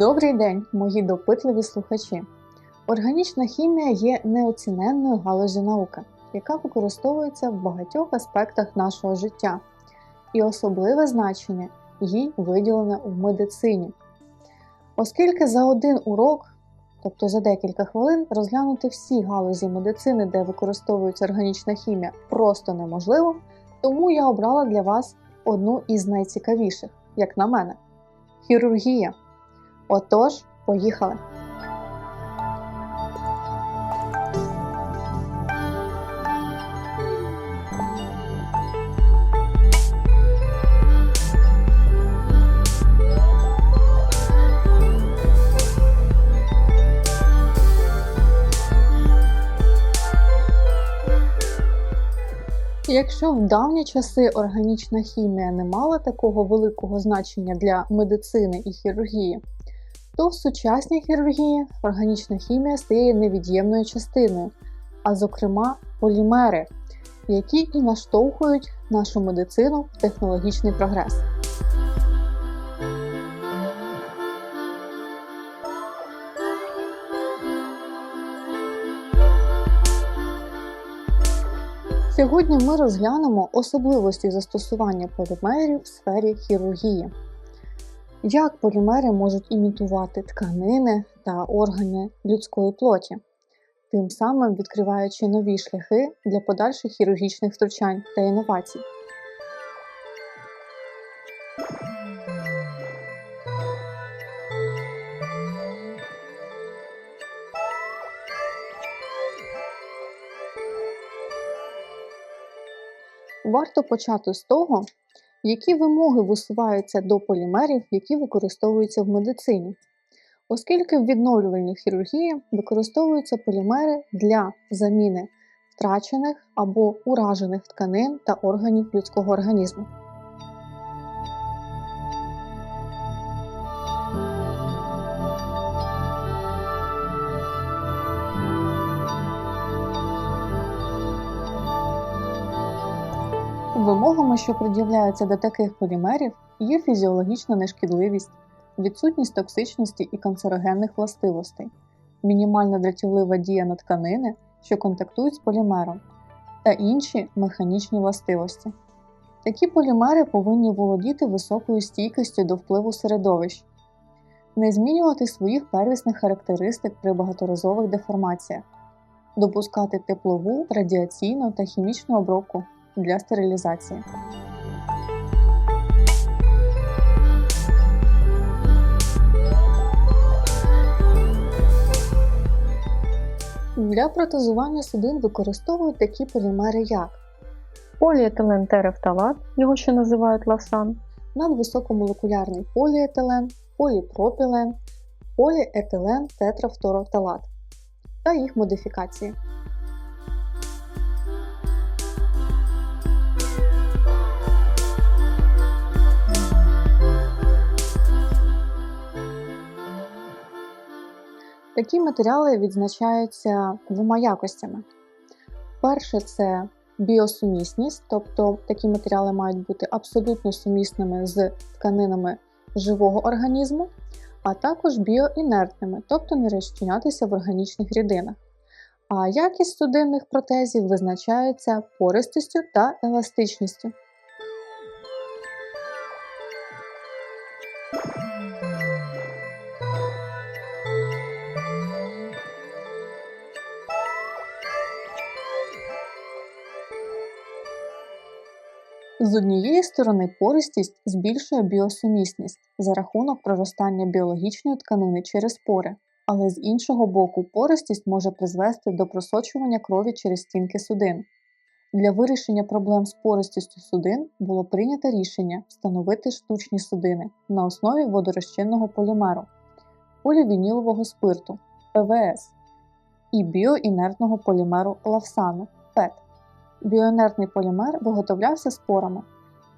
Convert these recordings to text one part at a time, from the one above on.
Добрий день, мої допитливі слухачі. Органічна хімія є неоціненною галузю науки, яка використовується в багатьох аспектах нашого життя, і особливе значення їй виділене в медицині. Оскільки за один урок, тобто за декілька хвилин, розглянути всі галузі медицини, де використовується органічна хімія, просто неможливо, тому я обрала для вас одну із найцікавіших, як на мене хірургія. Отож, поїхали! Якщо в давні часи органічна хімія не мала такого великого значення для медицини і хірургії, то в сучасній хірургії органічна хімія стає невід'ємною частиною, а зокрема полімери, які і наштовхують нашу медицину в технологічний прогрес. Сьогодні ми розглянемо особливості застосування полімерів в сфері хірургії. Як полімери можуть імітувати тканини та органи людської плоті, тим самим відкриваючи нові шляхи для подальших хірургічних втручань та інновацій. Варто почати з того, які вимоги висуваються до полімерів, які використовуються в медицині. Оскільки в відновлювальній хірургії використовуються полімери для заміни втрачених або уражених тканин та органів людського організму. Вимогами, що пред'являються до таких полімерів, є фізіологічна нешкідливість, відсутність токсичності і канцерогенних властивостей, мінімальна дратівлива дія на тканини, що контактують з полімером, та інші механічні властивості. Такі полімери повинні володіти високою стійкістю до впливу середовищ, не змінювати своїх первісних характеристик при багаторазових деформаціях, допускати теплову, радіаційну та хімічну обробку для стерилізації. Для протезування судин використовують такі полімери, як поліетилен терефталат, його ще називають лавсан, надвисокомолекулярний поліетилен, поліпропілен, поліетилен тетрафтороталат та їх модифікації. Такі матеріали відзначаються двома якостями. Перше це біосумісність, тобто такі матеріали мають бути абсолютно сумісними з тканинами живого організму, а також біоінертними, тобто не розчинятися в органічних рідинах. А якість судинних протезів визначається пористістю та еластичністю. З однієї сторони, пористість збільшує біосумісність за рахунок проростання біологічної тканини через пори, але з іншого боку, пористість може призвести до просочування крові через стінки судин. Для вирішення проблем з пористістю судин було прийнято рішення встановити штучні судини на основі водорозчинного полімеру, полівінілового спирту ПВС і біоінертного полімеру лавсану ПЕТ. Біоінертний полімер виготовлявся спорами,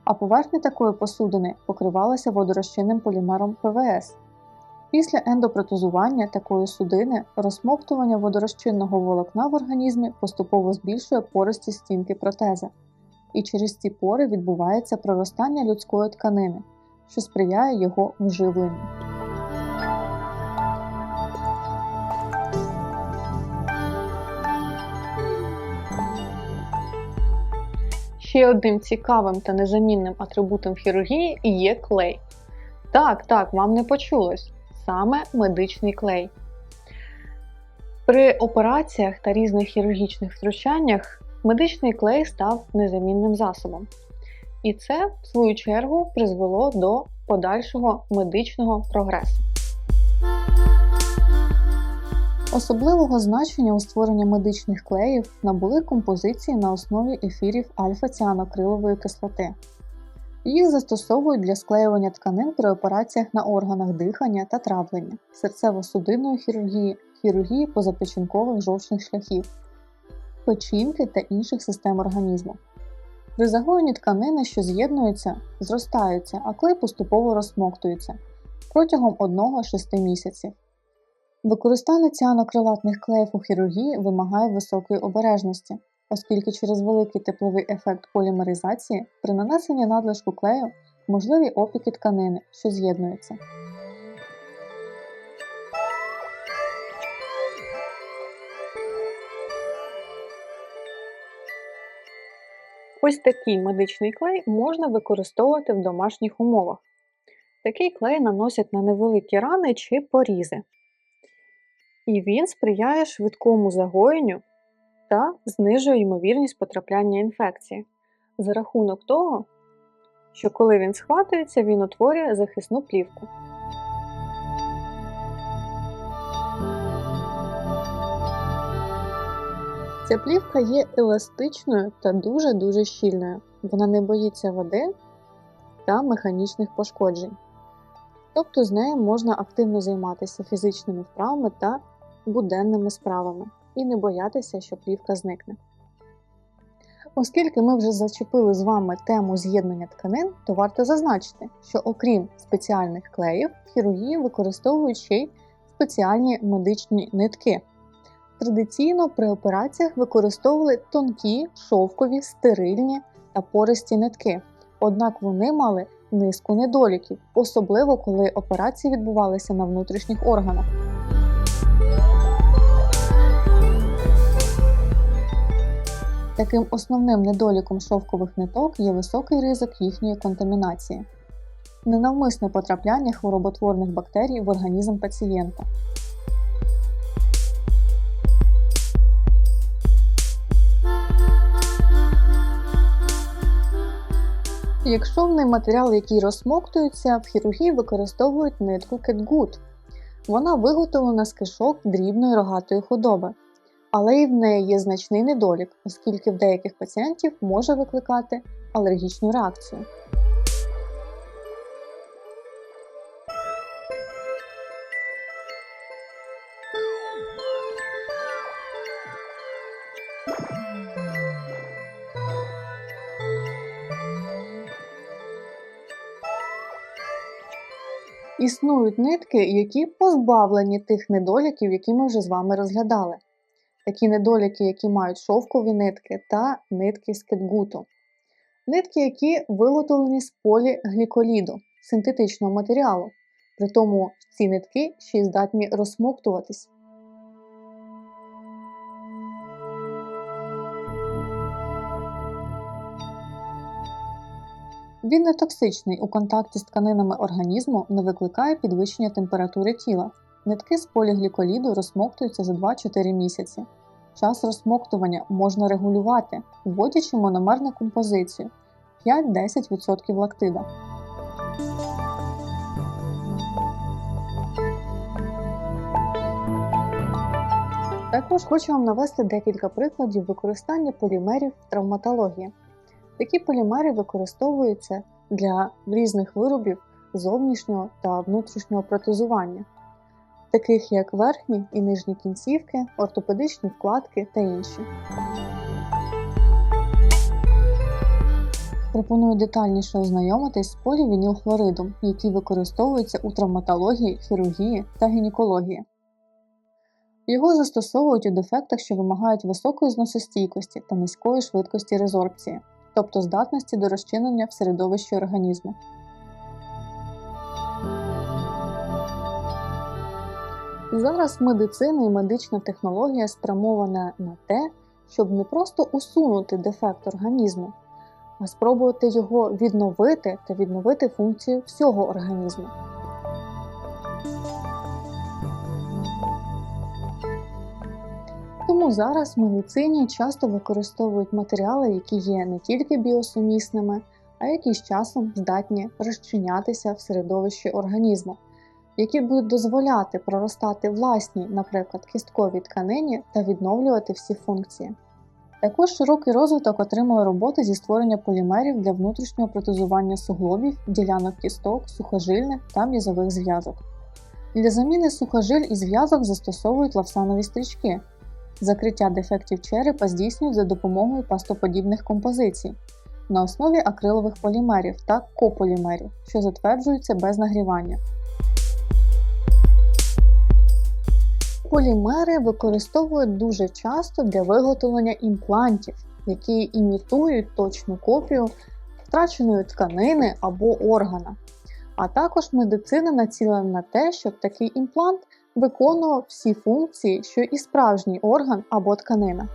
а поверхня такої посудини покривалася водорозчинним полімером ПВС. Після ендопротезування такої судини розсмоктування водорозчинного волокна в організмі поступово збільшує пористість стінки протези, і через ці пори відбувається проростання людської тканини, що сприяє його вживленню. Ще одним цікавим та незамінним атрибутом хірургії є клей. Так, так, вам не почулось. Саме медичний клей. При операціях та різних хірургічних втручаннях медичний клей став незамінним засобом. І це, в свою чергу, призвело до подальшого медичного прогресу. Особливого значення у створенні медичних клеїв набули композиції на основі ефірів альфа-ціанокрилової кислоти. Їх застосовують для склеювання тканин при операціях на органах дихання та травлення, серцево-судинної хірургії, хірургії позапечінкових жовчних шляхів, печінки та інших систем організму. При загоєнні тканини, що з'єднуються, зростаються, а клей поступово розсмоктується протягом 1-6 місяців. Використання ціанокрилатних клеїв у хірургії вимагає високої обережності, оскільки через великий тепловий ефект полімеризації при нанесенні надлишку клею можливі опіки тканини, що з'єднуються. Ось такий медичний клей можна використовувати в домашніх умовах. Такий клей наносять на невеликі рани чи порізи. І він сприяє швидкому загоєнню та знижує ймовірність потрапляння інфекції за рахунок того, що коли він схватується, він утворює захисну плівку. Ця плівка є еластичною та дуже-дуже щільною. Вона не боїться води та механічних пошкоджень. Тобто з нею можна активно займатися фізичними вправами та буденними справами і не боятися, що плівка зникне. Оскільки ми вже зачепили з вами тему з'єднання тканин, то варто зазначити, що окрім спеціальних клеїв, хірургії використовують ще й спеціальні медичні нитки. Традиційно при операціях використовували тонкі, шовкові, стерильні та пористі нитки, однак вони мали низку недоліків, особливо коли операції відбувалися на внутрішніх органах. Таким основним недоліком шовкових ниток є високий ризик їхньої контамінації, ненавмисне потрапляння хвороботворних бактерій в організм пацієнта. Як шовний матеріал, який розсмоктується, в хірургії використовують нитку кетгут. Вона виготовлена з кишок дрібної рогатої худоби але і в неї є значний недолік, оскільки в деяких пацієнтів може викликати алергічну реакцію. Існують нитки, які позбавлені тих недоліків, які ми вже з вами розглядали такі недоліки, які мають шовкові нитки та нитки з кетгуту. Нитки, які виготовлені з полігліколіду, синтетичного матеріалу. При тому ці нитки ще й здатні розсмоктуватись. Він не токсичний у контакті з тканинами організму не викликає підвищення температури тіла. Нитки з полігліколіду розсмоктуються за 2-4 місяці. Час розсмоктування можна регулювати, вводячи мономерну композицію 5-10% лактида. Також хочу вам навести декілька прикладів використання полімерів в травматології. Такі полімери використовуються для різних виробів зовнішнього та внутрішнього протезування таких як верхні і нижні кінцівки, ортопедичні вкладки та інші. Пропоную детальніше ознайомитись з полівінілхлоридом, який використовується у травматології, хірургії та гінекології. Його застосовують у дефектах, що вимагають високої зносостійкості та низької швидкості резорбції, тобто здатності до розчинення в середовищі організму. Зараз медицина і медична технологія спрямована на те, щоб не просто усунути дефект організму, а спробувати його відновити та відновити функцію всього організму. Тому зараз в медицині часто використовують матеріали, які є не тільки біосумісними, а які з часом здатні розчинятися в середовищі організму, які будуть дозволяти проростати власні, наприклад, кісткові тканині та відновлювати всі функції. Також широкий розвиток отримали роботи зі створення полімерів для внутрішнього протезування суглобів, ділянок кісток, сухожильних та м'язових зв'язок. Для заміни сухожиль і зв'язок застосовують лавсанові стрічки. Закриття дефектів черепа здійснюють за допомогою пастоподібних композицій на основі акрилових полімерів та кополімерів, що затверджуються без нагрівання. Полімери використовують дуже часто для виготовлення імплантів, які імітують точну копію втраченої тканини або органа. А також медицина націлена на те, щоб такий імплант виконував всі функції, що і справжній орган або тканина.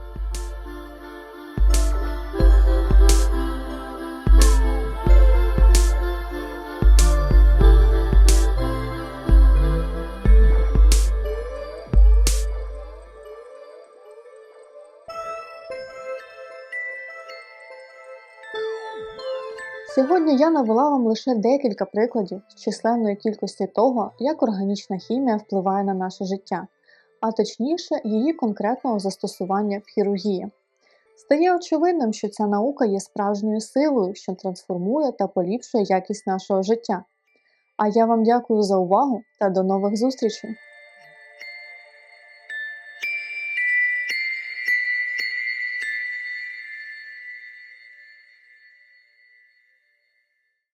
Сьогодні я навела вам лише декілька прикладів з численної кількості того, як органічна хімія впливає на наше життя, а точніше, її конкретного застосування в хірургії. Стає очевидним, що ця наука є справжньою силою, що трансформує та поліпшує якість нашого життя. А я вам дякую за увагу та до нових зустрічей!